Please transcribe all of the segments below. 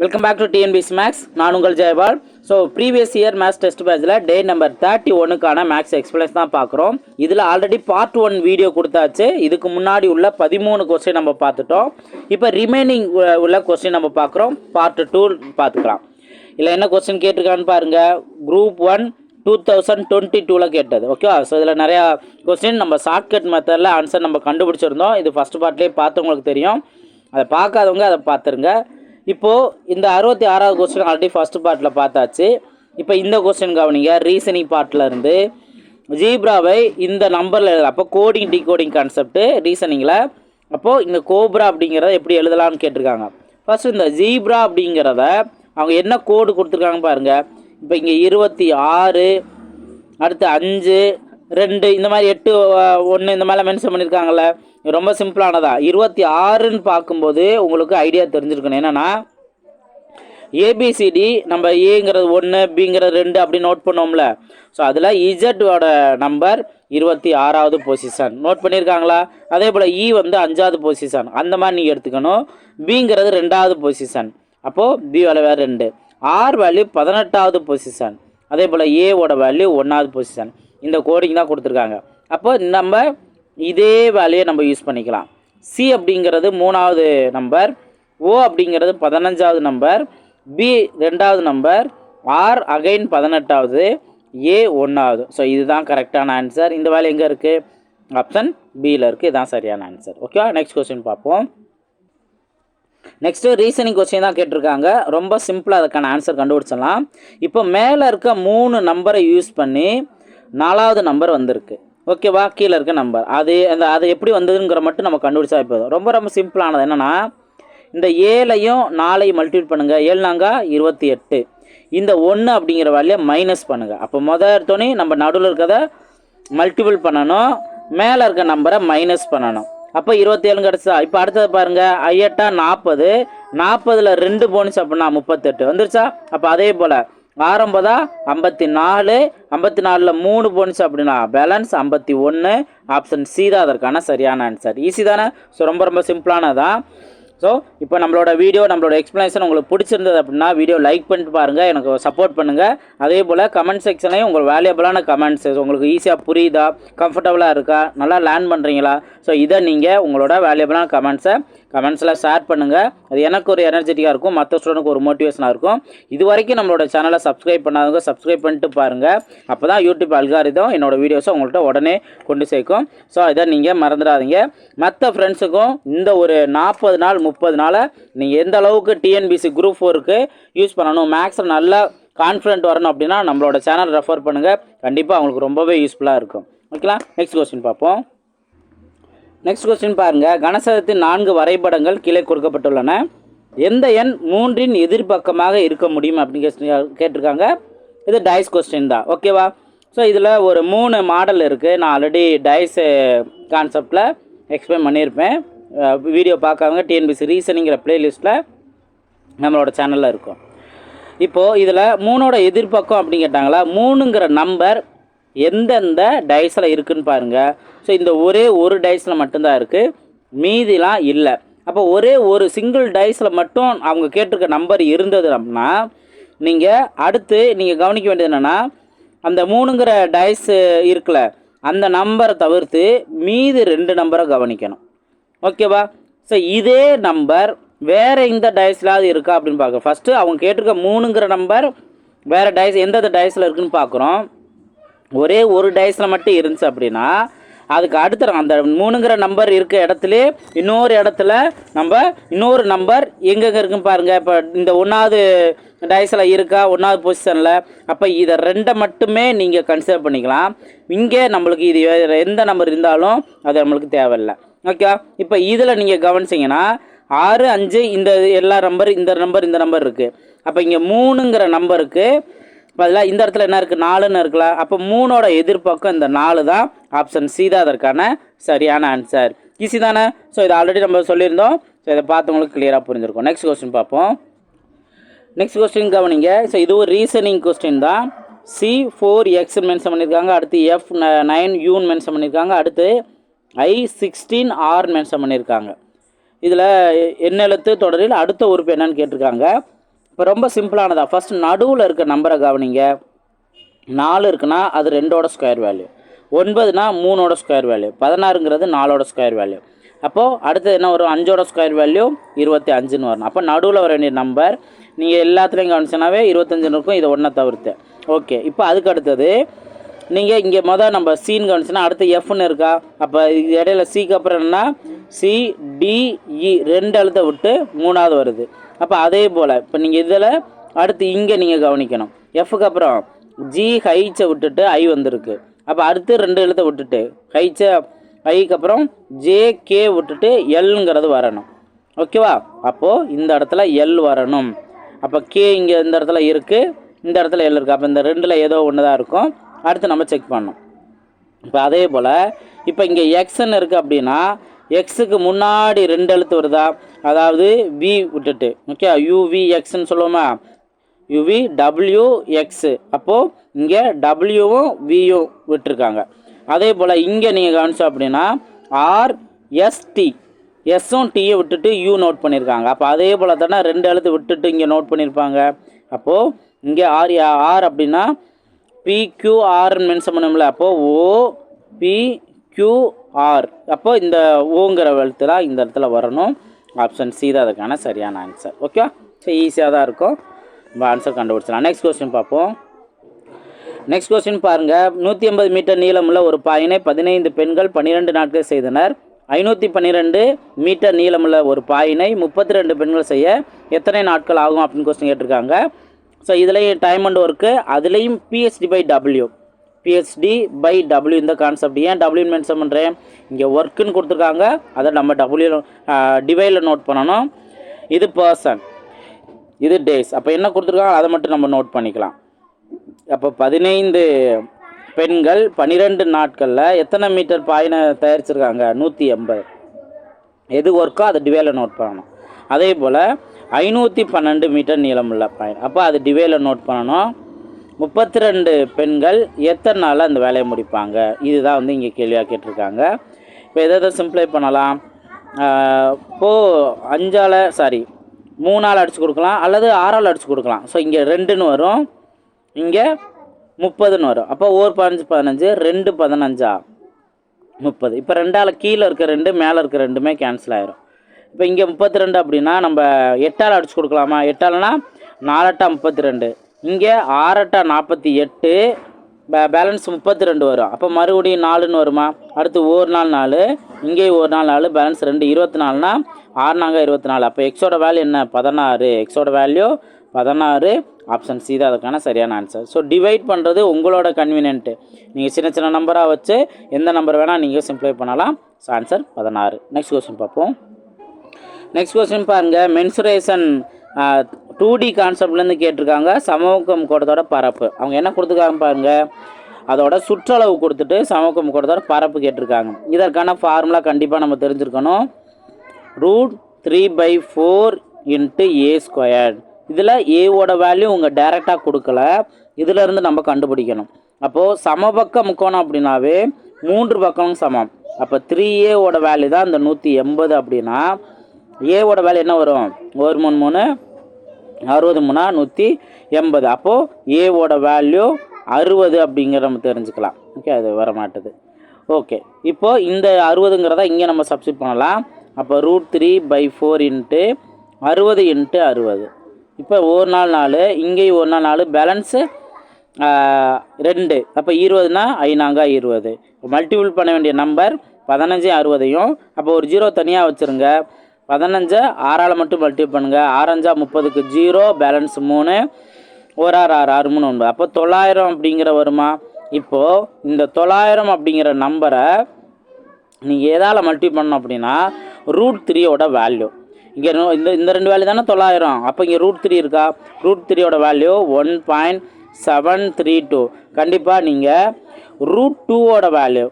Welcome back to TNPSC maths நான் உங்கள் Jayapal. So previous year maths test பேட்சில் day number thirty ஒனுக்கான maths explains தான் பார்க்குறோம். இதில் ஆல்ரெடி பார்ட் ஒன் வீடியோ கொடுத்தாச்சு. இதுக்கு முன்னாடி உள்ள பதிமூணு கொஸ்டின் நம்ம பார்த்துட்டோம். இப்போ ரிமைனிங் உள்ள கொஸ்டின் நம்ம பார்க்குறோம். பார்ட் டூ பார்த்துக்கலாம். இல்லை என்ன கொஸ்டின் கேட்டிருக்கான்னு பாருங்கள் group one two thousand twenty டூவில் கேட்டது. ஓகேவா ஸோ இதில் நிறையா கொஸ்டின் நம்ம ஷார்ட்கட் மெத்தடில் ஆன்சர் நம்ம கண்டுபிடிச்சிருந்தோம். இது ஃபஸ்ட் பார்ட்லேயே பார்த்தவங்களுக்கு தெரியும். அதை பார்க்காதவங்க அதை பார்த்துருங்க. இப்போது இந்த அறுபத்தி ஆறாவது கொஸ்டின் ஆல்ரெடி ஃபர்ஸ்ட் பார்ட்டில் பார்த்தாச்சு. இப்போ இந்த கொஸ்டின் கவனிங்க. ரீசனிங் பார்ட்டில் இருந்து ஜீப்ராவை இந்த நம்பரில் எழுத அப்போ கோடிங் டிகோடிங் கான்செப்ட்டு ரீசனிங்கில் அப்போது இந்த கோப்ரா அப்படிங்கிறத எப்படி எழுதலாம்னு கேட்டிருக்காங்க. ஃபஸ்ட்டு இந்த ஜீப்ரா அப்படிங்கிறத அவங்க என்ன கோடு கொடுத்துருக்காங்க பாருங்கள் இப்போ இங்கே இருபத்தி ஆறு அடுத்து அஞ்சு ரெண்டு இந்த மாதிரி எட்டு ஒன்று இந்த மாதிரிலாம் மென்ஷன் பண்ணியிருக்காங்கல்ல. ரொம்ப சிம்பிளானதா. இருபத்தி ஆறுன்னு பார்க்கும்போது உங்களுக்கு ஐடியா தெரிஞ்சிருக்கணும். என்னென்னா ஏபிசிடி நம்ம ஏங்கிறது ஒன்று பிங்கிறது ரெண்டு அப்படி நோட் பண்ணோம்ல. ஸோ அதில் இஜட்டோட நம்பர் இருபத்தி ஆறாவது பொசிஷன் நோட் பண்ணியிருக்காங்களா அதே போல் இ e வந்து அஞ்சாவது பொசிஷன் அந்த மாதிரி நீங்கள் எடுத்துக்கணும். பிங்கிறது ரெண்டாவது பொசிஷன் அப்போது பி வேலை வேறு ரெண்டு. ஆர் வேல்யூ பதினெட்டாவது பொசிஷன் அதே போல் ஏவோட வேல்யூ ஒன்றாவது பொசிஷன் இந்த கோடிங் தான் கொடுத்துருக்காங்க. அப்போ நம்ம இதே வேலையை நம்ம யூஸ் பண்ணிக்கலாம். சி அப்படிங்கிறது மூணாவது நம்பர் ஓ அப்படிங்கிறது பதினஞ்சாவது நம்பர் பி ரெண்டாவது நம்பர் ஆர் அகைன் பதினெட்டாவது ஏ ஒன்றாவது ஸோ இதுதான் கரெக்டான ஆன்சர் இந்த வேலை எங்கே இருக்குது ஆப்ஷன் பியில் இருக்குது இதுதான் சரியான ஆன்சர் ஓகேவா நெக்ஸ்ட் கொஸ்டின் பார்ப்போம். நெக்ஸ்ட்டு ரீசனிங் கொஸ்டின் தான் கேட்டிருக்காங்க. ரொம்ப சிம்பிளாக அதுக்கான ஆன்சர் கண்டுபிடிச்சிடலாம். இப்போ மேலே இருக்க மூணு நம்பரை யூஸ் பண்ணி நாலாவது நம்பர் வந்திருக்கு. ஓகேவா கீழே இருக்க நம்பர் அது அந்த அது எப்படி வந்ததுங்கிற மட்டும் நம்ம கண்டுபிடிச்சா போதும். ரொம்ப ரொம்ப சிம்பிளானது என்னென்னா இந்த ஏழையும் நாலையும் மல்டிபிள் பண்ணுங்கள் ஏழுனாங்கா இருபத்தி எட்டு. இந்த ஒன்று அப்படிங்கிற வேலையை மைனஸ் பண்ணுங்கள் அப்போ மொதல் எடுத்தோடனே நம்ம நடுவில் இருக்கிறத மல்டிபிள் பண்ணணும். மேலே இருக்க நம்பரை மைனஸ் பண்ணணும். அப்போ இருபத்தேழு கிடச்சா இப்போ அடுத்தது பாருங்கள் ஐயட்டா நாற்பது. நாற்பதில் ரெண்டு போனுச்சு அப்படின்னா முப்பத்தெட்டு. வந்துருச்சா? அப்போ அதே போல். ஆரம்பதா? ஐம்பத்தி நாலு. ஐம்பத்தி நாலில் மூணு போனுச்சு அப்படின்னா பேலன்ஸ் ஐம்பத்தி ஒன்று ஆப்ஷன் சி தான் அதற்கான சரியான ஆன்சர் ஈஸி தானே? ஸோ ரொம்ப ரொம்ப சிம்பிளானதான் ஸோ இப்போ நம்மளோட வீடியோ நம்மளோட எக்ஸ்ப்ளனேஷன் உங்களுக்கு பிடிச்சிருந்தது அப்படின்னா வீடியோ லைக் பண்ணிட்டு பாருங்கள் எனக்கு சப்போர்ட் பண்ணுங்கள் அதே போல் கமெண்ட் செக்ஷன்லையும் உங்கள் வேல்யூபிளான கமெண்ட்ஸ் உங்களுக்கு ஈஸியாக புரியுதா? கம்ஃபர்டபுளாக இருக்கா? நல்லா லேர்ன் பண்ணுறீங்களா ஸோ இதை நீங்கள் உங்களோட வேல்யூபிளான கமெண்ட்ஸை கமெண்ட்ஸில் ஷேர் பண்ணுங்கள் அது எனக்கு ஒரு எனர்ஜெட்டிக்காக இருக்கும். மற்ற ஸ்டூடெண்ட்க்கு ஒரு மோட்டிவேஷனாக இருக்கும். இது வரைக்கும் நம்மளோட சேனலை சப்ஸ்கிரைப் பண்ணாதவங்க சப்ஸ்கிரைப் பண்ணிட்டு பாருங்கள் அப்போ தான் யூடியூப் அல்காரிதம் என்னோட வீடியோஸை உங்கள்கிட்ட உடனே கொண்டு சேர்க்கும். ஸோ இதை நீங்கள் மறந்துடாதீங்க. மற்ற ஃப்ரெண்ட்ஸுக்கும் இந்த ஒரு நாற்பது நாள் முப்பது நாளை நீங்கள் எந்த அளவுக்கு டிஎன்பிசி குரூப் ஃபோருக்கு யூஸ் பண்ணணும் மேக்ஸில் நல்லா கான்ஃபிடென்ட் வரணும் அப்படின்னா நம்மளோட சேனல் ரெஃபர் பண்ணுங்கள் கண்டிப்பாக அவங்களுக்கு ரொம்பவே யூஸ்ஃபுல்லாக இருக்கும். ஓகேங்களா நெக்ஸ்ட் கொஸ்டின் பார்ப்போம். நெக்ஸ்ட் கொஸ்டின் பாருங்கள் கனசதத்தின் நான்கு வரைபடங்கள் கீழே கொடுக்கப்பட்டுள்ளன. எந்த எண் மூன்றின் எதிர்பக்கமாக இருக்க முடியும் அப்படின்னு கேட்டிருக்காங்க. இது டைஸ் கொஸ்டின் தான். ஓகேவா ஸோ இதில் ஒரு மூணு மாடல் இருக்குது நான் ஆல்ரெடி டைஸ் கான்செப்டில் எக்ஸ்பிளைன் பண்ணியிருப்பேன். வீடியோ பார்க்காதவங்க டிஎன்பிசி ரீசனிங்கிற ப்ளேலிஸ்ட்டில் நம்மளோட சேனலில் இருக்கும். இப்போது இதில் மூணோட எதிர்பக்கம் அப்படின்னு கேட்டாங்களா? மூணுங்கிற நம்பர் எந்தெந்த டைஸில் இருக்குன்னு பாருங்கள் ஸோ இந்த ஒரே ஒரு டைஸில் மட்டும்தான் இருக்குது மீதிலாம் இல்லை. அப்போ ஒரே ஒரு சிங்கிள் டைஸில் மட்டும் அவங்க கேட்டிருக்க நம்பர் இருந்தது அப்படின்னா நீங்கள் அடுத்து நீங்கள் கவனிக்க வேண்டியது என்னென்னா அந்த மூணுங்கிற டைஸ் இருக்குல்ல அந்த நம்பரை தவிர்த்து மீதி ரெண்டு நம்பரை கவனிக்கணும். ஓகேவா ஸோ இதே நம்பர் வேறு எந்த டைஸ்லாவது இருக்கா அப்படின்னு பார்க்குறோம் ஃபஸ்ட்டு அவங்க கேட்டிருக்க மூணுங்கிற நம்பர் வேறு டைஸ் எந்தெந்த டைஸில் இருக்குதுன்னு பார்க்குறோம். ஒரே ஒரு டைஸில் மட்டும் இருந்துச்சு அப்படின்னா அதுக்கு அடுத்த அந்த மூணுங்கிற நம்பர் இருக்க இடத்துல இன்னொரு இடத்துல நம்ம இன்னொரு நம்பர் எங்கெங்கே இருக்குன்னு பாருங்கள் இப்போ இந்த ஒன்றாவது டைஸில் இருக்கா? ஒன்றாவது பொசிஷனில் அப்போ இதை ரெண்டை மட்டுமே நீங்கள் கன்சிடர் பண்ணிக்கலாம். இங்கே நம்மளுக்கு இது வேறு எந்த நம்பர் இருந்தாலும் அது நம்மளுக்கு தேவையில்லை. ஓகே இப்போ இதில் நீங்கள் கவனிச்சிங்கன்னா ஆறு அஞ்சு இந்த எல்லா நம்பர் இந்த நம்பர் இந்த நம்பர் இருக்குது அப்போ இங்கே மூணுங்கிற நம்பருக்கு பதிலாக இந்த இடத்துல என்ன இருக்குது நாலுன்னு இருக்கலாம். அப்போ மூணோட எதிர்பக்கம் இந்த நாலு தான் ஆப்ஷன் சி தான் அதற்கான சரியான ஆன்சர் ஈஸி தானே? ஸோ இதை ஆல்ரெடி நம்ம சொல்லியிருந்தோம். ஸோ இதை பார்த்தவங்களுக்கு கிளியராக புரிஞ்சிருக்கும். நெக்ஸ்ட் கொஸ்டின் பார்ப்போம். நெக்ஸ்ட் கொஸ்டின் கவனிங்க. ஸோ இது ஒரு ரீசனிங் கொஸ்டின் தான். சி ஃபோர் எக்ஸ்ன்னு மென்ஷன் பண்ணியிருக்காங்க. அடுத்து எஃப் நைன் யூன்னு மென்ஷன் பண்ணியிருக்காங்க. அடுத்து ஐ சிக்ஸ்டீன் ஆர் மென்ஷன் பண்ணியிருக்காங்க. இதில் எண்ணெழுத்து தொடரில் அடுத்த உறுப்பு என்னன்னு கேட்டிருக்காங்க. இப்போ ரொம்ப சிம்பிளானதா. ஃபர்ஸ்ட் நடுவில் இருக்க நம்பரை கவனிங்க. நாலு இருக்குன்னா அது ரெண்டோட ஸ்கொயர் வேல்யூ ஒன்பதுனா மூணோட ஸ்கொயர் வேல்யூ பதினாறுங்கிறது நாலோட ஸ்கொயர் வேல்யூ அப்போது அடுத்தது என்ன வரும்? அஞ்சோட ஸ்கொயர் வேல்யூ இருபத்தி அஞ்சுன்னு வரணும் அப்போ நடுவில் வர வேண்டிய நம்பர் நீங்கள் எல்லாத்துலேயும் கவனிச்சனாவே இருபத்தஞ்சுன்னு இருக்கும். இதை ஒன்றை தவிர்த்து. ஓகே இப்போ அதுக்கு அடுத்தது நீங்கள் இங்கே மொதல் நம்ம சீன் கவனிச்சுன்னா அடுத்து எஃப்னு இருக்கா? அப்போ இது இடையில சிக்கு அப்புறம் என்னன்னா சி டிஇ e, ரெண்டு எழுத்தை விட்டு மூணாவது வருது. அப்போ அதே போல் இப்போ நீங்கள் இதில் அடுத்து இங்கே நீங்கள் கவனிக்கணும். எஃப்க்கு அப்புறம் ஜி ஹைச்சை விட்டுட்டு ஐ வந்திருக்கு. அப்போ அடுத்து ரெண்டு எழுத்தை விட்டுட்டு ஹைச்சை ஐக்கு அப்புறம் ஜே கே விட்டுட்டு எல்லுங்கிறது வரணும். ஓகேவா அப்போது இந்த இடத்துல எல் வரணும். அப்போ கே இங்கே இந்த இடத்துல இருக்குது இந்த இடத்துல எல் இருக்குது அப்போ இந்த ரெண்டில் ஏதோ ஒன்று தான் இருக்கும். அடுத்து நம்ம செக் பண்ணணும். இப்போ அதே போல் இப்போ இங்கே எக்ஸ்ன்னு இருக்குது அப்படின்னா எக்ஸுக்கு முன்னாடி ரெண்டு எழுத்து வருதா? அதாவது வி விட்டுட்டு. ஓகே யூவி எக்ஸ்ன்னு சொல்லுவோமா? யுவி டபிள்யூ எக்ஸு அப்போது இங்கே டபிள்யூவும் வியும் விட்டுருக்காங்க. அதே போல் இங்கே நீங்கள் கவனிச்சோம் அப்படின்னா ஆர் எஸ்டி எஸ்ஸும் டீயை விட்டுட்டு யூ நோட் பண்ணியிருக்காங்க அப்போ அதே போல் தானே ரெண்டு எழுத்து விட்டுட்டு இங்கே நோட் பண்ணியிருப்பாங்க அப்போது இங்கே ஆர் ஆர் அப்படின்னா பிக்யூஆர்னு மென்ஷன் பண்ணோம்ல. அப்போது ஓ பி ஆர். அப்போ இந்த ஓங்கிற எழுத்து தான் இந்த இடத்துல வரணும். ஆப்ஷன் சி தான் அதுக்கான சரியான ஆன்சர் ஓகே ஸோ ஈஸியாக தான் இருக்கும். நம்ம ஆன்சர் கண்டுபிடிச்சலாம் நெக்ஸ்ட் கொஸ்டின் பார்ப்போம். நெக்ஸ்ட் கொஸ்டின் பாருங்கள் நூற்றி ஐம்பது மீட்டர் நீளமுள்ள ஒரு பாயினை பதினைந்து பெண்கள் பன்னிரெண்டு நாட்கள் செய்தனர். ஐநூற்றி பன்னிரெண்டு மீட்டர் நீளமுள்ள ஒரு பாயினை முப்பத்தி ரெண்டு பெண்கள் செய்ய எத்தனை நாட்கள் ஆகும் அப்படின்னு கொஸ்டின் கேட்டிருக்காங்க. ஸோ இதுலேயும் டைம் அண்ட் ஒர்க்கு அதுலேயும் PHD by W PHD by W இந்த கான்செப்ட் ஏன் டபிள்யூன்னு மென்ஷன் பண்ணுறேன் இங்கே ஒர்க்குன்னு கொடுத்துருக்காங்க. அதை நம்ம டபிள்யூ டிவைடில் நோட் பண்ணணும். இது பர்சன் இது டேஸ் அப்போ என்ன கொடுத்துருக்காங்க? அதை மட்டும் நம்ம நோட் பண்ணிக்கலாம். அப்போ பதினைந்து பெண்கள் பன்னிரெண்டு நாட்களில் எத்தனை மீட்டர் பாயினை தயாரிச்சிருக்காங்க? நூற்றி எண்பது. எது ஒர்க்கோ அதை டிவைடில் நோட் பண்ணணும். அதே போல் ஐநூற்றி பன்னெண்டு மீட்டர் நீளமுள்ள பாயின் அப்போ அது டிவேல நோட் பண்ணணும். முப்பத்தி ரெண்டு பெண்கள் எத்தனை நாளில் அந்த வேலையை முடிப்பாங்க? இதுதான் வந்து இங்கே கேள்வியாக கேட்டிருக்காங்க. இப்போ எதை எதை சிம்ப்ளை பண்ணலாம்? ஆஹ் இப்போது அஞ்சால் சாரி மூணால் அடிச்சு கொடுக்கலாம் அல்லது ஆறால் அடிச்சு கொடுக்கலாம். ஸோ இங்கே ரெண்டுன்னு வரும். இங்கே முப்பதுன்னு வரும். அப்போ ஒரு பதினஞ்சு பதினஞ்சு ரெண்டு பதினஞ்சா? முப்பது. இப்போ ரெண்டால் கீழே இருக்க ரெண்டு மேலே இருக்க ரெண்டுமே கேன்சல் ஆயிரும். இப்போ இங்கே முப்பத்தி ரெண்டு அப்படின்னா நம்ம எட்டால் அடிச்சு கொடுக்கலாமா? எட்டாலனா நாலட்டா முப்பத்தி ரெண்டு இங்கே ஆறட்டா நாற்பத்தி எட்டு பேலன்ஸ் முப்பத்தி ரெண்டு வரும். அப்போ மறுபடியும் நாலுன்னு வருமா? அடுத்து ஒரு நாள் நாலு இங்கேயும் ஒரு நாள் நாலு பேலன்ஸ் ரெண்டு இருபத்தி நாலுனா ஆறு நாங்கள் இருபத்தி நாலு. அப்போ எக்ஸோட வேல்யூ என்ன? பதினாறு. எக்ஸோட வேல்யூ பதினாறு. ஆப்ஷன் சி தான் அதுக்கான சரியான ஆன்சர் ஸோ டிவைட் பண்ணுறது உங்களோட கன்வீனியன்ட்டு நீங்கள் சின்ன சின்ன நம்பராக வச்சு எந்த நம்பர் வேணால் நீங்கள் சிம்ப்ளை பண்ணலாம். ஸோ ஆன்சர் பதினாறு. நெக்ஸ்ட் கொஸ்டின் பார்ப்போம். நெக்ஸ்ட் கொஸ்டின் பாருங்கள் மென்சுரேஷன் டூ டி கான்செப்ட்லேருந்து கேட்டிருக்காங்க. சமூகம் கூடத்தோட பரப்பு. அவங்க என்ன கொடுத்துருக்காங்க பாருங்க. அதோட சுற்றளவு கொடுத்துட்டு சமவக்கம் கூடத்தோட பரப்பு கேட்டிருக்காங்க. இதற்கான ஃபார்முலா கண்டிப்பாக நம்ம தெரிஞ்சிருக்கணும். Root three by four into A squared இதில் ஏவோட வேல்யூ உங்கள் டைரெக்டாக கொடுக்கல. இதிலேருந்து நம்ம கண்டுபிடிக்கணும். அப்போது சமபக்க முக்கோணம் அப்படின்னாவே மூன்று பக்கமும் சமம். அப்போ த்ரீ ஏவோட வேல்யூ தான் இந்த நூற்றி எண்பது அப்படின்னா ஏவோட வேல்யூ என்ன வரும்? ஒரு மூணு மூணு அறுபது மூணா நூற்றி எண்பது. அப்போது ஏவோட வேல்யூ அறுபது அப்படிங்கிற நம்ம தெரிஞ்சுக்கலாம். ஓகே அது வர மாட்டுது ஓகே இப்போ இந்த அறுபதுங்கிறத இங்கே நம்ம சப்ஸ்டிட் பண்ணலாம். அப்போ root three by four into அறுபது இன்ட்டு அறுபது. இப்போ ஒரு நாள் நாலு இங்கேயும் ஒரு நாள் நாலு பேலன்ஸு ரெண்டு. அப்போ இருபதுனா ஐநாங்க இருபது. மல்டிபிள் பண்ண வேண்டிய நம்பர் பதினஞ்சு அறுபதையும். அப்போ ஒரு ஜீரோ தனியாக வச்சுருங்க. பதினஞ்சை ஆறால் மட்டும் மல்டிபிள் பண்ணுங்கள் ஆரஞ்சா முப்பதுக்கு ஜீரோ பேலன்ஸ் மூணு. ஒரு ஆறு ஆறு ஆறு மூணு ஒன்பது. அப்போ தொள்ளாயிரம் அப்படிங்கிற வருமா? இப்போது இந்த தொள்ளாயிரம் அப்படிங்கிற நம்பரை நீங்கள் எதால் மல்டி பண்ணணும் அப்படின்னா ரூட் த்ரீயோட வேல்யூ இங்கே இந்த இந்த ரெண்டு வேல்யூ தானே தொள்ளாயிரம். அப்போ இங்கே ரூட் த்ரீ இருக்கா? ரூட் த்ரீயோட value one point seven three two கண்டிப்பாக நீங்கள் ரூட் டூவோட value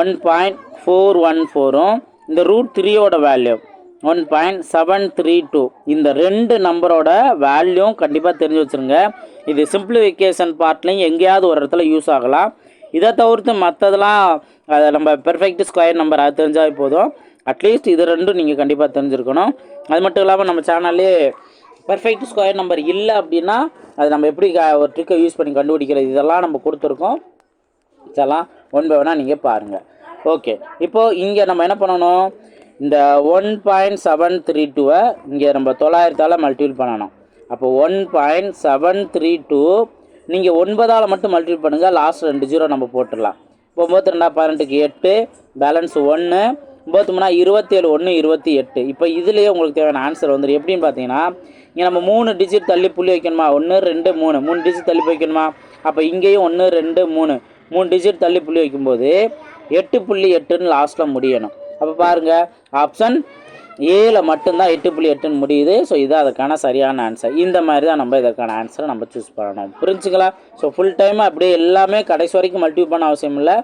one point four one ஃபோரும் இந்த ரூட் த்ரீயோட value one point seven three two இந்த ரெண்டு நம்பரோட வேல்யூம் கண்டிப்பாக தெரிஞ்சு வச்சுருங்க. இது சிம்பிளிஃபிகேஷன் பார்ட்லையும் எங்கேயாவது ஒரு இடத்துல யூஸ் ஆகலாம். இதை தவிர்த்து மற்றதெல்லாம் அதை நம்ம பெர்ஃபெக்ட் ஸ்கொயர் நம்பர் அது தெரிஞ்சாவே போதும். அட்லீஸ்ட் இது ரெண்டும் நீங்கள் கண்டிப்பாக தெரிஞ்சுருக்கணும். அது மட்டும் இல்லாமல் நம்ம சேனல்லே பர்ஃபெக்ட் ஸ்கொயர் நம்பர் இல்லை அப்படின்னா அது நம்ம எப்படி க- ஒரு ட்ரிக்கை யூஸ் பண்ணி கண்டுபிடிக்கிறது? இதெல்லாம் நம்ம கொடுத்துருக்கோம். இதெல்லாம் ஒன் பை ஒன்னாக நீங்கள் பாருங்கள் ஓகே இப்போது இங்கே நம்ம என்ன பண்ணணும்? இந்த ஒன் பாயிண்ட் செவன் த்ரீ டூவை இங்கே நம்ம தொள்ளாயிரத்தால் மல்டிபிள் பண்ணணும். அப்போ one point seven three two நீங்கள் ஒன்பதால் மட்டும் மல்டிபிள் பண்ணுங்கள் லாஸ்ட் ரெண்டு ஜீரோ நம்ம போட்டுடலாம். இப்போ ஒம்பத்தி ரெண்டா பதினெட்டுக்கு எட்டு பேலன்ஸ் ஒன்று ஒம்பத்தி மூணா இருபத்தேழு ஒன்று இருபத்தி எட்டு. இப்போ இதுலேயே உங்களுக்கு தேவையான ஆன்சர் வந்துடும் எப்படின்னு பார்த்தீங்கன்னா இங்கே நம்ம மூணு டிஜிட் தள்ளி புள்ளி வைக்கணுமா? ஒன்று ரெண்டு மூணு. மூணு டிஜிட் தள்ளி வைக்கணுமா? அப்போ இங்கேயும் ஒன்று ரெண்டு மூணு. மூணு டிஜிட் தள்ளி புள்ளி வைக்கும்போது எட்டு புள்ளி எட்டுன்னு லாஸ்ட்டில் முடியணும். அப்போ பாருங்கள் ஆப்ஷன் ஏல மட்டும்தான் எட்டு புள்ளி எட்டுன்னு முடியுது. ஸோ இது அதுக்கான சரியான ஆன்சர் இந்த மாதிரி தான் நம்ம இதற்கான ஆன்சரை நம்ம சூஸ் பண்ணணும். புரிஞ்சுங்களா ஸோ ஃபுல் டைம் அப்படியே எல்லாமே கடைசி வரைக்கும் மல்டிபிள் பண்ண அவசியம் இல்லை.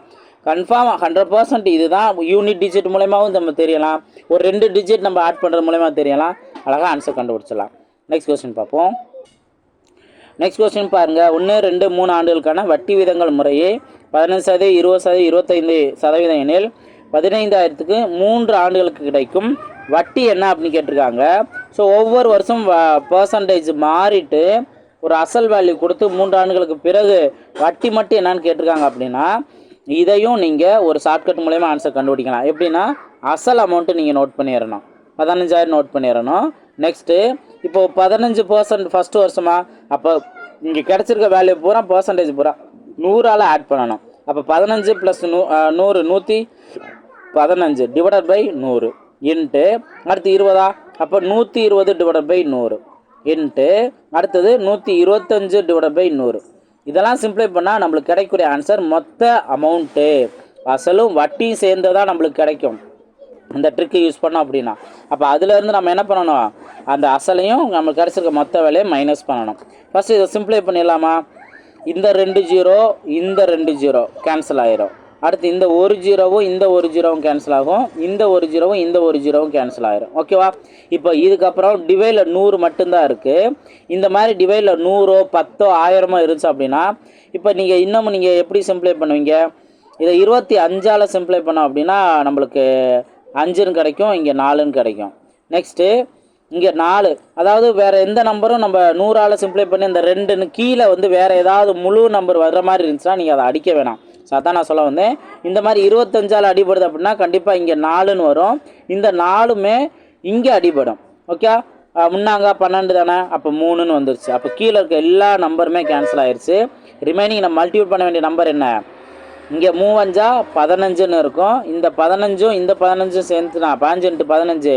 கன்ஃபார்ம் ஹண்ட்ரட் பர்சன்ட் இது தான் யூனிட் டிஜிட் மூலயமாவும் நம்ம தெரியலாம். ஒரு ரெண்டு டிஜிட் நம்ம ஆட் பண்ணுறது மூலயமா தெரியலாம். அழகாக ஆன்சர் கண்டுபிடிச்சிடலாம். நெக்ஸ்ட் கொஸ்டின் பார்ப்போம். நெக்ஸ்ட் கொஸ்டின் பாருங்கள் ஒன்று ரெண்டு மூணு ஆண்டுகளுக்கான வட்டி விதங்கள் முறையே பதினஞ்சு சதவீதம் இருபது சதவீதம் இருபத்தைந்து சதவீதம் எனில் பதினைந்தாயிரத்துக்கு மூன்று ஆண்டுகளுக்கு கிடைக்கும். வட்டி என்ன அப்படின்னு கேட்டிருக்காங்க. ஸோ ஒவ்வொரு வருஷம் பர்சன்டேஜ் மாறிட்டு ஒரு அசல் வேல்யூ கொடுத்து மூன்று ஆண்டுகளுக்கு பிறகு வட்டி மட்டும் என்னன்னு கேட்டிருக்காங்க அப்படின்னா இதையும் நீங்கள் ஒரு ஷார்ட்கட் மூலயமா ஆன்சர் கண்டுபிடிக்கலாம். எப்படின்னா அசல் அமௌண்ட்டு நீங்கள் நோட் பண்ணிடணும் பதினஞ்சாயிரம் நோட் பண்ணிடணும் நெக்ஸ்ட்டு இப்போது பதினஞ்சு பர்சன்ட் ஃபஸ்ட்டு வருஷமா அப்போ இங்கே கிடச்சிருக்க வேல்யூ பூரா பர்சன்டேஜ் பூரா நூறால் ஆட் பண்ணணும். அப்போ பதினஞ்சு ப்ளஸ் நூ நூறு நூற்றி பதினஞ்சு டிவைடட் பை நூறு. இன்ட்டு அடுத்து இருபதா? அப்போ நூற்றி இருபது டிவைடட் பை நூறு. இன்ட்டு அடுத்தது நூற்றி இருபத்தஞ்சு டிவைடட் பை நூறு. இதெல்லாம் சிம்ப்ளை பண்ணால் நம்மளுக்கு கிடைக்கக்கூடிய ஆன்சர் மொத்த அமௌண்ட்டு அசலும் வட்டியும் சேர்ந்து தான் நம்மளுக்கு கிடைக்கும். இந்த ட்ரிக்கு யூஸ் பண்ணோம் அப்படின்னா. அப்போ அதுலேருந்து நம்ம என்ன பண்ணணும்? அந்த அசலையும் நம்மளுக்கு கிடச்சிருக்க மொத்த வேலையை மைனஸ் பண்ணணும். ஃபஸ்ட்டு இதை சிம்ப்ளை பண்ணிடலாமா? இந்த ரெண்டு ஜீரோ இந்த ரெண்டு ஜீரோ கேன்சல் ஆயிரும். அடுத்து இந்த ஒரு ஜீரோவும் இந்த ஒரு ஜீரோவும் கேன்சல் ஆகும். இந்த ஒரு ஜீரோவும் இந்த ஒரு ஜீரோவும் கேன்சல் ஆகிடும் ஓகேவா இப்போ இதுக்கப்புறம் டிவைடில் நூறு மட்டும்தான் இருக்குது இந்த மாதிரி டிவைடில் நூறோ பத்தோ ஆயிரமோ இருந்துச்சு அப்படின்னா இப்போ நீங்கள் இன்னமும் நீங்கள் எப்படி சிம்ப்ளை பண்ணுவீங்க? இதை இருபத்தி அஞ்சால் சிம்ப்ளை பண்ணோம் அப்படின்னா நம்மளுக்கு அஞ்சுன்னு கிடைக்கும் இங்கே நாலுன்னு கிடைக்கும். நெக்ஸ்ட்டு இங்கே நாலு. அதாவது வேறு எந்த நம்பரும் நம்ம நூறால் சிம்ப்ளை பண்ணி இந்த ரெண்டுன்னு கீழே வந்து வேறு ஏதாவது முழு நம்பர் வர்ற மாதிரி இருந்துச்சுன்னா நீங்கள் அதை அடிக்க வேணாம். ஸோ அதான் நான் சொல்ல வந்தேன். இந்த மாதிரி இருபத்தஞ்சால் அடிபடுது அப்படின்னா கண்டிப்பாக இங்கே நாலுன்னு வரும். இந்த நாலுமே இங்கே அடிபடும். ஓகே முன்னாங்க பன்னெண்டு தானே? அப்போ மூணுன்னு வந்துருச்சு. அப்போ கீழே இருக்க எல்லா நம்பருமே கேன்சல் ஆயிடுச்சு ரிமைனிங் நம்ம மல்டிபிள் பண்ண வேண்டிய நம்பர் என்ன? இங்கே மூவஞ்சா பதினஞ்சுன்னு இருக்கும். இந்த பதினஞ்சும் இந்த பதினஞ்சும் சேர்த்துனா பாஞ்சு இன்ட்டு பதினஞ்சு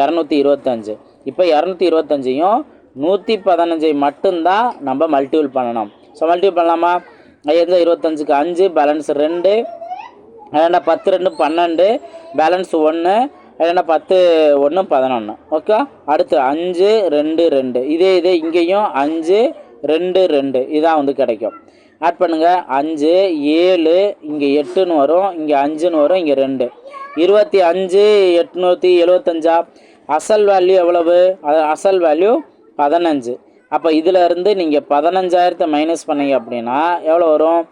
இரநூத்தி இருபத்தஞ்சு. இப்போ இரநூத்தி இருபத்தஞ்சையும் நூற்றி பதினஞ்சை மட்டும்தான் நம்ம மல்டிபிள் பண்ணணும். ஸோ மல்டிபிள் பண்ணலாமா? எந்த இருபத்தஞ்சுக்கு அஞ்சு பேலன்ஸ் ரெண்டு இல்லைன்னா பத்து ரெண்டு பன்னெண்டு பேலன்ஸ் ஒன்று ஏன்னா பத்து ஒன்று பதினொன்று ஓகே அடுத்து அஞ்சு ரெண்டு ரெண்டு. இதே இதே இங்கேயும் அஞ்சு ரெண்டு ரெண்டு. இதான் வந்து கிடைக்கும். ஆட் பண்ணுங்கள் அஞ்சு ஏழு இங்கே எட்டுன்னு வரும். இங்கே அஞ்சுன்னு வரும். இங்கே ரெண்டு. இருபத்தி அஞ்சு எட்நூற்றி எழுபத்தஞ்சா அசல் வேல்யூ எவ்வளவு? அது அசல் வேல்யூ பதினஞ்சு. அப்போ இதில் இருந்து நீங்கள் பதினஞ்சாயிரத்தை மைனஸ் பண்ணீங்க அப்படின்னா எவ்வளோ வரும்?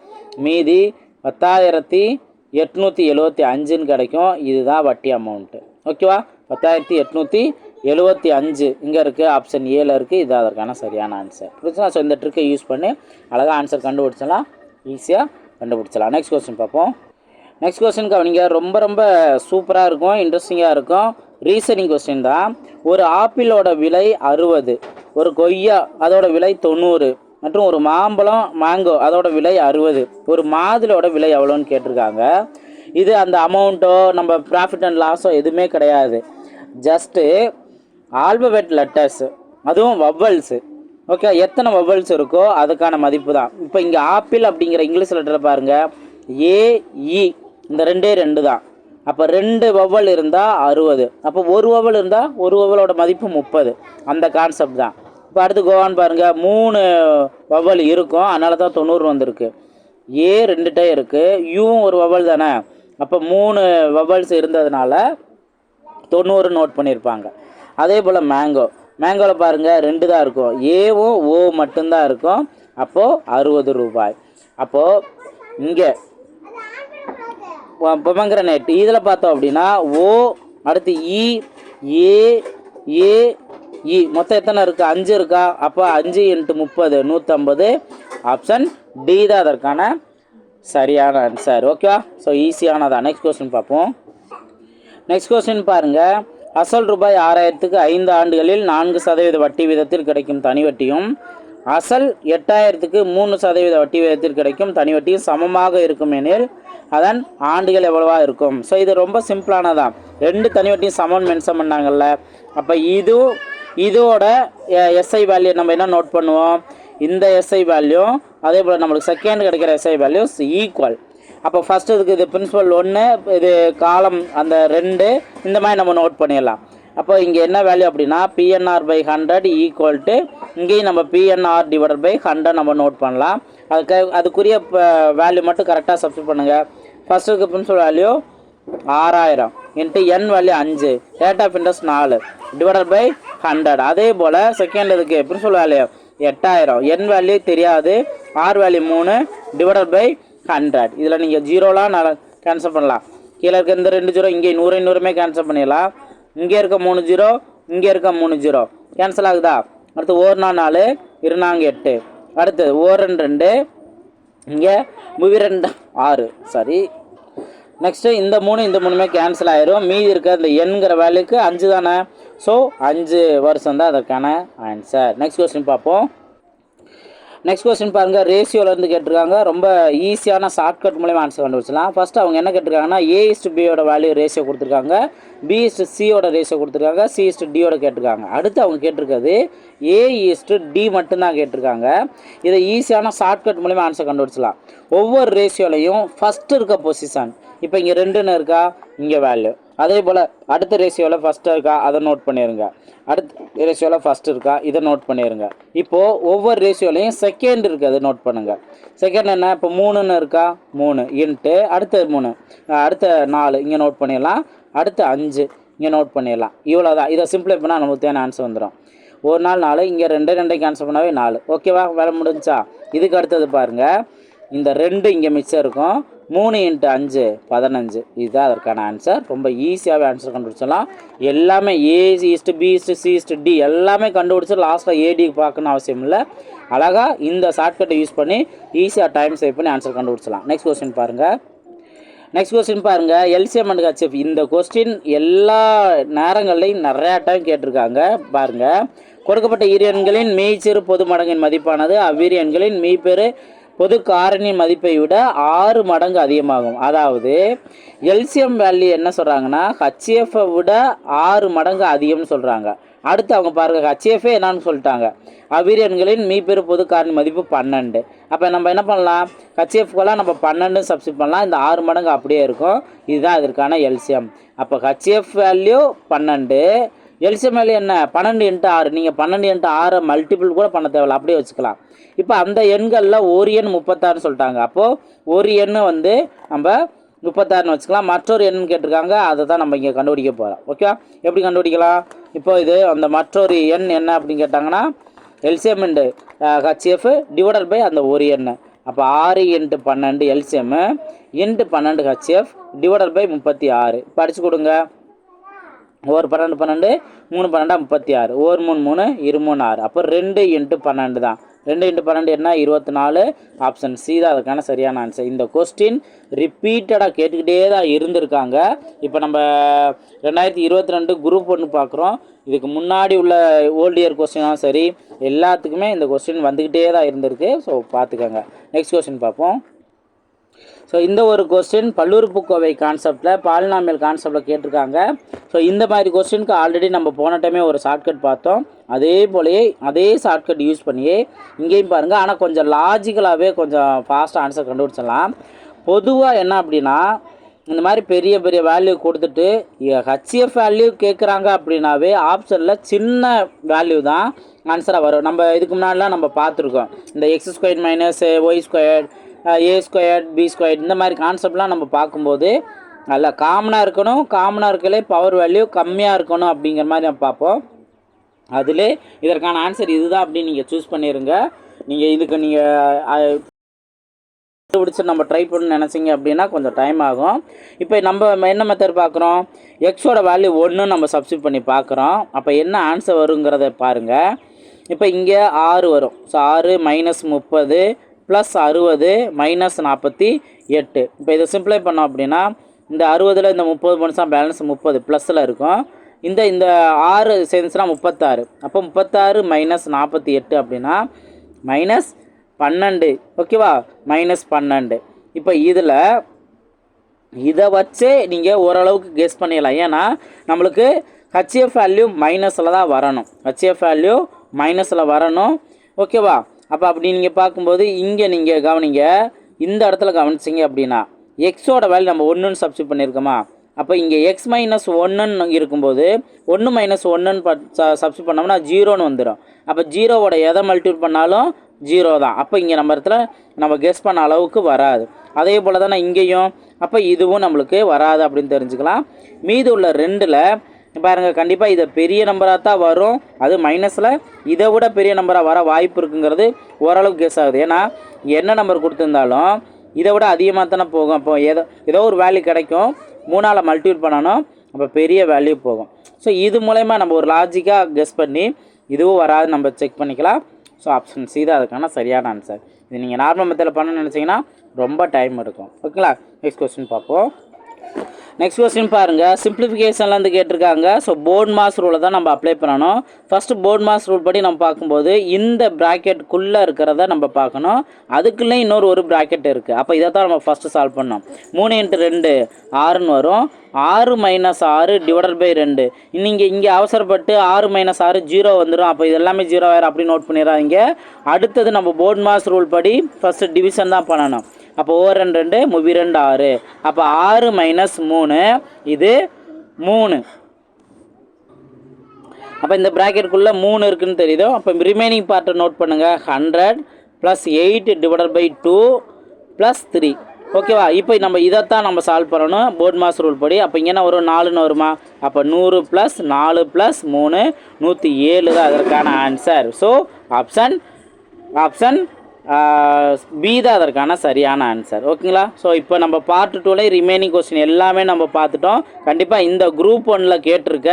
மீதி பத்தாயிரத்தி எட்நூற்றி எழுவத்தி அஞ்சுன்னு கிடைக்கும். இதுதான் வட்டி அமௌண்ட்டு ஓகேவா பத்தாயிரத்தி எட்நூற்றி எழுபத்தி அஞ்சு. இங்கே இருக்குது ஆப்ஷன் ஏல இருக்குது இது அதற்கான சரியான ஆன்சர் புரிஞ்சுங்களா ஸோ இந்த ட்ரிக்கை யூஸ் பண்ணி அழகாக ஆன்சர் கண்டுபிடிச்சலாம் ஈஸியாக கண்டுபிடிச்சலாம் நெக்ஸ்ட் கொஸ்டின் பார்ப்போம். நெக்ஸ்ட் கொஸ்டின் கவனிங்க ரொம்ப ரொம்ப சூப்பராக இருக்கும் இன்ட்ரெஸ்டிங்காக இருக்கும். ரீசனிங் கொஸ்டின் தான். ஒரு ஆப்பிளோட விலை அறுபது ஒரு கொய்யா அதோட விலை தொண்ணூறு மற்றும் ஒரு மாம்பழம் மேங்கோ அதோட விலை அறுபது. ஒரு மாதுளோட விலை எவ்வளோன்னு கேட்டிருக்காங்க. இது அந்த அமௌண்ட்டோ நம்ம ப்ராஃபிட் அண்ட் லாஸோ எதுவுமே கிடையாது. ஜஸ்ட்டு ஆல்பபெட் லெட்டர்ஸ் அதுவும் வவ்வல்ஸு ஓகே எத்தனை வவ்வல்ஸ் இருக்கோ அதுக்கான மதிப்பு தான். இப்போ இங்கே ஆப்பிள் அப்படிங்கிற இங்கிலீஷ் லெட்டரை பாருங்கள் ஏஇ e, இந்த ரெண்டே ரெண்டு தான். அப்போ ரெண்டு வவ்வல் இருந்தால் அறுபது. அப்போ ஒரு வவ்வல் இருந்தால் ஒரு வவ்வலோட மதிப்பு முப்பது. அந்த கான்செப்ட் தான். இப்போ அடுத்து கோவான்னு பாருங்கள் மூணு வவ்வல் இருக்கும். அதனால தான் தொண்ணூறு வந்திருக்கு. ஏ ரெண்டுகிட்டே இருக்குது யூவும் ஒரு வவ்வல் தானே? அப்போ மூணு வவ்வல்ஸ் இருந்ததுனால தொண்ணூறு நோட் பண்ணியிருப்பாங்க அதே போல் மேங்கோ மேங்கோவில் பாருங்கள் ரெண்டு தான் இருக்கும். ஏவும் ஓ மட்டும்தான் இருக்கும். அப்போது அறுபது ரூபாய். அப்போது இங்கே பொமங்கிரனேட் இதில் பார்த்தோம் அப்படின்னா ஓ அடுத்து இ ஏ ஏ இ. மொத்தம் எத்தனை இருக்குது அஞ்சு இருக்கா? அப்போ அஞ்சு இன்ட்டு முப்பது நூற்றம்பது ஆப்ஷன் டி தான் அதற்கான சரியான ஆன்சர் ஓகேவா ஸோ ஈஸியானதான் நெக்ஸ்ட் கொஸ்டின் பார்ப்போம். நெக்ஸ்ட் கொஸ்டின் பாருங்கள் அசல் ரூபாய் ஆறாயிரத்துக்கு ஐந்து ஆண்டுகளில் நான்கு சதவீத வட்டி வீதத்தில் கிடைக்கும் தனி வட்டியும் அசல் எட்டாயிரத்துக்கு மூணு சதவீத வட்டி வீதத்தில் கிடைக்கும் தனி வட்டியும் சமமாக இருக்கும் எனில் அதன் ஆண்டுகள் எவ்வளவா இருக்கும்? ஸோ இது ரொம்ப சிம்பிளானதான் ரெண்டு தனி வட்டியும் சமன் மென்ஷன் பண்ணாங்கல்ல. அப்போ இதுவும் இதோட எஸ்ஐ வேல்யூ நம்ம என்ன நோட் பண்ணுவோம்? இந்த எஸ்ஐ வேல்யூ அதே போல் நம்மளுக்கு செகண்ட் கிடைக்கிற எஸ்ஐ வேல்யூஸ் ஈக்குவல் அப்போ ஃபஸ்ட்டு இதுக்கு இது பிரின்சிபல் ஒன்று இது காலம் அந்த ரெண்டு இந்த மாதிரி நம்ம நோட் பண்ணிடலாம். அப்போ இங்கே என்ன வேல்யூ அப்படின்னா PNR by hundred equal to இங்கேயும் நம்ம பிஎன்ஆர் டிவைடட் பை ஹண்ட்ரட் நம்ம நோட் பண்ணலாம். அதுக்கு அதுக்குரிய வேல்யூ மட்டும் கரெக்டாக சப்ஸ்டிட் பண்ணுங்கள் ஃபஸ்ட்டு இருக்க வேல்யூ ஆறாயிரம் இன்ட்டு என் வேல்யூ அஞ்சு. ரேட் ஆஃப் இன்ட்ரெஸ்ட் நாலு. டிவைடட் பை ஹண்ட்ரட் அதே போல் செகண்ட் இதுக்கு பிரின்சிபல் வேல்யூ எட்டாயிரம். என் வேல்யூ தெரியாது. ஆர் வேல்யூ மூணு. டிவைடட் பை ஹண்ட்ரட் இதில் நீங்கள் ஜீரோலாம் நல்லா கேன்சல் பண்ணலாம். கீழே இருக்க இந்த ரெண்டு ஜீரோ இங்கே நூறு நூறுமே கேன்சல் பண்ணிடலாம். இங்கே இருக்க மூணு ஜீரோ இங்கே இருக்க மூணு ஜீரோ கேன்சல் ஆகுதா? அடுத்து ஓர்னா நாலு இருநாங்க எட்டு. அடுத்து ஓரன் ரெண்டு. இங்கே மூவி ரெண்டு ஆறு. சாரி. நெக்ஸ்ட்டு இந்த மூணு இந்த மூணுமே கேன்சல் ஆயிரும். மீதி இருக்க இந்த எண்கிற வேல்யூக்கு அஞ்சு தானே? ஸோ அஞ்சு வருஷம் தான் அதற்கான ஆன்சர் நெக்ஸ்ட் கொஸ்டின் பார்ப்போம். நெக்ஸ்ட் கொஸ்டின் பாருங்கள் ரேஷியோலேருந்து கேட்டிருக்காங்க. ரொம்ப ஈஸியான ஷார்ட்கட் மூலயமா ஆன்சர் கண்டுபிடிச்சலாம் ஃபஸ்ட்டு அவங்க என்ன கேட்டிருக்காங்கன்னா ஏ இஸ்ட் பியோட வேல்யூ ரேஷியோ கொடுத்துருக்காங்க. பி இஸ்ட் சியோட ரேஷியோ கொடுத்துருக்காங்க. சி இஸ்ட் டியோட கேட்டிருக்காங்க. அடுத்து அவங்க கேட்டிருக்கிறது ஏ இஸ்ட் டி மட்டும்தான் கேட்டிருக்காங்க. இதை ஈஸியான ஷார்ட்கட் மூலயமா ஆன்சர் கண்டுபிடிச்சலாம் ஒவ்வொரு ரேஷியோலையும் ஃபஸ்ட்டு இருக்க பொசிஷன் இப்போ இங்கே ரெண்டுன்னு இருக்கா? இங்கே வேல்யூ அதே போல் அடுத்த ரேஷியோவில் ஃபஸ்ட்டு இருக்கா? அதை நோட் பண்ணிடுங்க அடுத்த ரேஷியோவில் ஃபஸ்ட் இருக்கா? இதை நோட் பண்ணிடுங்க இப்போது ஒவ்வொரு ரேஷியோலையும் செகண்ட் இருக்குது அதை நோட் பண்ணுங்கள் செகண்ட் என்ன? இப்போ மூணுன்னு இருக்கா? மூணு. இன்ட்டு அடுத்த மூணு. அடுத்த நாலு. இங்கே நோட் பண்ணிடலாம். அடுத்த அஞ்சு. இங்கே நோட் பண்ணிடலாம். இவ்வளோ தான் இதை சிம்பிளை பண்ணால் நமக்கு தேவையான ஆன்சர் வந்துடும் ஒரு நாள் நாலு இங்கே ரெண்டு ரெண்டை கேன்சல் பண்ணாவே நாலு. ஓகேவா வேலை முடிஞ்சா? இதுக்கு அடுத்தது பாருங்கள் இந்த ரெண்டு இங்கே மிச்சம் இருக்கும் மூணு இன்ட்டு அஞ்சு பதினஞ்சு. இதுதான் அதற்கான ஆன்சர் ரொம்ப ஈஸியாகவே ஆன்சர் கண்டுபிடிச்சலாம் எல்லாமே A is to B is to C D எல்லாமே கண்டுபிடிச்சி லாஸ்ட்டில் ஏடி பார்க்கணும் அவசியம் இல்லை. அழகாக இந்த ஷார்ட்கட்டை யூஸ் பண்ணி ஈஸியாக டைம் சேவ் பண்ணி ஆன்சர் கண்டுபிடிச்சலாம் நெக்ஸ்ட் கொஸ்டின் பாருங்கள் நெக்ஸ்ட் கொஸ்டின் பாருங்கள் எல்சிஎம் அண்ட் ஹச்எஃப் இந்த கொஸ்டின் எல்லா நேரங்கள்லையும் நிறையா டைம் கேட்டிருக்காங்க. பாருங்கள் கொடுக்கப்பட்ட ஈரியன்களின் மெய்ச்சிறு பொது மடங்கின் மதிப்பானது. அவ்வீரியன்களின் மெய்ப்பெரு பொது காரணி மதிப்பை விட ஆறு மடங்கு அதிகமாகும். அதாவது எல்சிஎம் வேல்யூ என்ன சொல்கிறாங்கன்னா ஹச்எஃப்பை விட ஆறு மடங்கு அதிகம்னு சொல்கிறாங்க அடுத்து அவங்க பாருங்க ஹச்எஃப்ஏ என்னான்னு சொல்லிட்டாங்க. அவிரியன்களின் மீப்பெரு பொது காரணி மதிப்பு பன்னெண்டு. அப்போ நம்ம என்ன பண்ணலாம்? ஹச்எஃப்கெல்லாம் நம்ம பன்னெண்டு சப்ஸ்டிட் பண்ணலாம். இந்த ஆறு மடங்கு அப்படியே இருக்கும். இதுதான் இதற்கான எல்சிஎம். அப்போ ஹச்எஃப் வேல்யூ பன்னெண்டு. எல்சிஎம் வேல்யூ என்ன? பன்னெண்டு இன்ட்டு ஆறு. நீங்கள் பன்னெண்டு இன்ட்டு ஆறை மல்டிபிள் கூட பண்ண தேவையில்ல. அப்படியே வச்சுக்கலாம். இப்போ அந்த எண்களில் ஒரு எண் முப்பத்தாறுன்னு சொல்லிட்டாங்க. அப்போது ஒரு எண்ணு வந்து நம்ம முப்பத்தாறுன்னு வச்சுக்கலாம். மற்றொரு எண் கேட்டிருக்காங்க. அதை தான் நம்ம இங்கே கண்டுபிடிக்க போகிறோம் ஓகேவா எப்படி கண்டுபிடிக்கலாம்? இப்போ இது அந்த மற்றொரு எண் என்ன அப்படின்னு கேட்டாங்கன்னா LCM into HCF divided by அந்த ஒரு எண் அப்போ ஆறு இன்ட்டு பன்னெண்டு எல்சிஎம் இன்ட்டு பன்னெண்டு ஹச்எஃப் டிவைடட் பை முப்பத்தி ஆறு. படித்து கொடுங்க. ஒரு பன்னெண்டு பன்னெண்டு மூணு பன்னெண்டா முப்பத்தி ஆறு. ஒரு மூணு மூணு இரு மூணு ஆறு. அப்போ ரெண்டு இன்ட்டு பன்னெண்டு தான். ரெண்டு இன்ட்டு பன்னெண்டு என்ன? இருபத்தி நாலு ஆப்ஷன் சி தான் அதுக்கான சரியான ஆன்சர் இந்த கொஸ்டின் ரிப்பீட்டடாக கேட்டுக்கிட்டே தான் இருந்திருக்காங்க. இப்போ நம்ம ரெண்டாயிரத்தி இருபத்தி ரெண்டு குரூப் ஒன்று பார்க்குறோம் இதுக்கு முன்னாடி உள்ள ஓல்டு இயர் கொஸ்டினாக சரி எல்லாத்துக்குமே இந்த கொஸ்டின் வந்துக்கிட்டே தான் இருந்திருக்கு. ஸோ பார்த்துக்கோங்க நெக்ஸ்ட் கொஸ்டின் பார்ப்போம். ஸோ இந்த ஒரு கொஸ்டின் பல்லுறுப்புக்கோவை கான்செப்டில் பாலினாமியல் கான்செப்டில் கேட்டிருக்காங்க. ஸோ இந்த மாதிரி கொஸ்டினுக்கு ஆல்ரெடி நம்ம போன டைமே ஒரு ஷார்ட்கட் பார்த்தோம். அதே போலயே அதே ஷார்ட்கட் யூஸ் பண்ணியே இங்கேயும் பாருங்கள் ஆனால் கொஞ்சம் லாஜிக்கலாகவே கொஞ்சம் ஃபாஸ்ட்டாக ஆன்சர் கண்டுபிடிச்சிடலாம். பொதுவாக என்ன அப்படின்னா இந்த மாதிரி பெரிய பெரிய வேல்யூ கொடுத்துட்டு ஹச்சிஎஃப் வேல்யூ கேட்குறாங்க அப்படின்னாவே ஆப்ஷனில் சின்ன வேல்யூ தான் ஆன்சராக வரும். நம்ம இதுக்கு முன்னாடிலாம் நம்ம பார்த்துருக்கோம். இந்த X square minus Y square A square B square இந்த மாதிரி கான்செப்ட்லாம் நம்ம பார்க்கும்போது நல்லா காமனாக இருக்கணும் காமனாக இருக்கலே பவர் வேல்யூ கம்மியாக இருக்கணும் அப்படிங்கிற மாதிரி நம்ம பார்ப்போம். அதிலே இதற்கான ஆன்சர் இதுதான் அப்படின்னு நீங்கள் சூஸ் பண்ணிடுங்க நீங்கள் இதுக்கு நீங்கள் பிடிச்சி நம்ம ட்ரை பண்ண நினச்சிங்க அப்படின்னா கொஞ்சம் டைம் ஆகும். இப்போ நம்ம என்ன மெத்தட் பார்க்குறோம்? எக்ஸோட வேல்யூ ஒன்று நம்ம சப்ஸ்டியூட் பண்ணி பார்க்குறோம். அப்போ என்ன ஆன்சர் வருங்கிறத பாருங்கள் இப்போ இங்கே ஆறு வரும். ஸோ ஆறு மைனஸ் முப்பது ப்ளஸ் அறுபது மைனஸ் நாற்பத்தி எட்டு. இப்போ இதை சிம்ப்ளை பண்ணோம் அப்படின்னா இந்த அறுபதில் இந்த முப்பது மனுஷா பேலன்ஸ் முப்பது ப்ளஸில் இருக்கும். இந்த இந்த ஆறு சேர்ந்துச்சுன்னா முப்பத்தாறு. அப்போ முப்பத்தாறு மைனஸ் நாற்பத்தி எட்டு அப்படின்னா மைனஸ் பன்னெண்டு. ஓகேவா மைனஸ் பன்னெண்டு. இப்போ இதில் இதை வச்சே நீங்கள் ஓரளவுக்கு கெஸ் பண்ணிடலாம். ஏன்னா நம்மளுக்கு ஹச்எஃப் வேல்யூ மைனஸில் தான் வரணும். ஹச்எஃப் வேல்யூ மைனஸில் வரணும். ஓகேவா அப்போ அப்படி நீங்கள் பார்க்கும்போது இங்கே நீங்கள் கவனிங்க இந்த இடத்துல கவனிச்சிங்க அப்படின்னா எக்ஸோட வேல்யூ நம்ம ஒன்றுன்னு சப்ஸ்டியூட் பண்ணியிருக்கோமா? அப்போ இங்கே எக்ஸ் மைனஸ் ஒன்றுன்னு இருக்கும்போது ஒன்று மைனஸ் ஒன்றுன்னு ப சப்ஸ்டியூட் பண்ணோம்னா ஜீரோன்னு வந்துடும் அப்போ ஜீரோவோட எதை மல்டிபிள் பண்ணாலும் ஜீரோ தான். அப்போ இங்கே நம்ம இடத்துல நம்ம கெஸ் பண்ண அளவுக்கு வராது. அதே போல் தானே இங்கேயும். அப்போ இதுவும் நம்மளுக்கு வராது அப்படின்னு தெரிஞ்சுக்கலாம். மீதி உள்ள ரெண்டில் பாருங்கள் கண்டிப்பாக இதை பெரிய நம்பராக தான் வரும். அது மைனஸில் இதை விட பெரிய நம்பராக வர வாய்ப்பு இருக்குங்கிறது ஓரளவுக்கு கெஸ் ஆகுது. ஏன்னா என்ன நம்பர் கொடுத்துருந்தாலும் இதை விட அதிகமாக தானே போகும். அப்போ ஏதோ ஏதோ ஒரு வேல்யூ கிடைக்கும். மூணால் மல்டிபிள் பண்ணணும் அப்போ பெரிய வேல்யூ போகும். ஸோ இது மூலயமா நம்ம ஒரு லாஜிக்காக கெஸ் பண்ணி இதுவும் வராது. நம்ம செக் பண்ணிக்கலாம். ஸோ ஆப்ஷன் சி தான் அதுக்கான சரியான ஆன்சர் இது நீங்கள் நார்மல் மெத்தடில் பண்ணணும்னு நினச்சிங்கன்னா ரொம்ப டைம் எடுக்கும். ஓகேங்களா நெக்ஸ்ட் கொஸ்டின் பார்ப்போம். நெக்ஸ்ட் கொஸ்டின் பாருங்கள் சிம்பிளிஃபிகேஷன்லேருந்து கேட்டிருக்காங்க. ஸோ போர்ட் மாஸ் ரூலை தான் நம்ம அப்ளை பண்ணணும். ஃபஸ்ட்டு போர்ட் மாஸ் ரூல் படி நம்ம பார்க்கும்போது இந்த ப்ராக்கெட்டுக்குள்ளே இருக்கிறத நம்ம பார்க்கணும். அதுக்குள்ளே இன்னொரு ஒரு ப்ராக்கெட் இருக்குது அப்போ இதை தான் நம்ம ஃபஸ்ட்டு சால்வ் பண்ணோம். மூணு இன்ட்டு ரெண்டு ஆறுன்னு வரும். ஆறு மைனஸ் ஆறு டிவைடட் பை ரெண்டு. நீங்கள் இங்கே அவசரப்பட்டு ஆறு மைனஸ் ஆறு ஜீரோ வந்துடும் அப்போ இது எல்லாமே ஜீரோ ஆயிரம். அப்படி நோட் பண்ணிடுறாங்க அடுத்தது நம்ம போர்ட் மாஸ் ரூல் படி ஃபஸ்ட்டு டிவிஷன் தான் பண்ணணும். அப்போ ஓ ரெண்டு ரெண்டு முவி ரெண்டு ஆறு. அப்போ ஆறு மைனஸ் மூணு இது மூணு. அப்போ இந்த ப்ராக்கெட்டுக்குள்ளே மூணு இருக்குதுன்னு தெரியுதோ? அப்போ ரிமைனிங் பார்ட்டை நோட் பண்ணுங்கள் hundred plus eight divided by two plus three ஓகேவா இப்போ நம்ம இதைத்தான் நம்ம சால்வ் பண்ணணும். போர்ட் மாஸ் ரூல் படி. அப்போ இங்கே என்ன வரும் நாலுன்னு வருமா? அப்போ நூறு ப்ளஸ் நாலு ப்ளஸ் மூணு நூற்றி ஏழு தான் அதற்கான answer so option option B தான் அதற்கான சரியான ஆன்சர் ஓகேங்களா ஸோ இப்போ நம்ம பார்ட் டூவில் ரிமைனிங் கொஸ்டின் எல்லாமே நம்ம பார்த்துட்டோம். கண்டிப்பாக இந்த குரூப் ஒனில் கேட்டிருக்க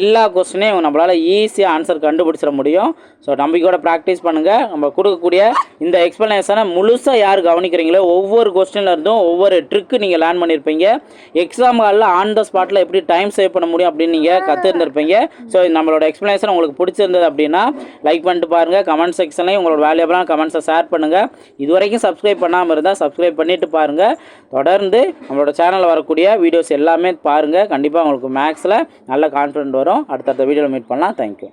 எல்லா கொஸ்டினையும் நம்மளால் ஈஸியாக ஆன்சர் கண்டுபிடிச்சிட முடியும். ஸோ நம்பிக்கையோட ப்ராக்டிஸ் பண்ணுங்கள் நம்ம கொடுக்கக்கூடிய இந்த எக்ஸ்ப்ளனேஷனை முழுசாக யார் கவனிக்கிறீங்களோ ஒவ்வொரு கொஸ்டினில் இருந்தும் ஒவ்வொரு ட்ரிக்கு நீங்கள் லேர்ன் பண்ணியிருப்பீங்க எக்ஸாம் ஹாலில் ஆன் த ஸ்பாட்டில் எப்படி டைம் சேவ் பண்ண முடியும் அப்படின்னு நீங்கள் கற்றுருந்துருப்பீங்க ஸோ நம்மளோட எக்ஸ்ப்ளனேஷன் உங்களுக்கு பிடிச்சிருந்தது அப்படின்னா லைக் பண்ணிட்டு பாருங்கள் கமெண்ட் செக்ஷன்லையும் உங்களோட வேல்யூபிளான கமெண்ட்ஸை ஷேர் பண்ணுங்கள் இது வரைக்கும் சப்ஸ்கிரைப் பண்ணாமல் இருந்தால் சப்ஸ்கிரைப் பண்ணிவிட்டு பாருங்கள் தொடர்ந்து நம்மளோட சேனலில் வரக்கூடிய வீடியோஸ் எல்லாமே பாருங்கள் கண்டிப்பாக உங்களுக்கு மேக்ஸில் நல்ல கான்ஃபிடென்ட் வரும். அடுத்தடுத்த வீடியோவில் மீட் பண்ணலாம். தேங்க்யூ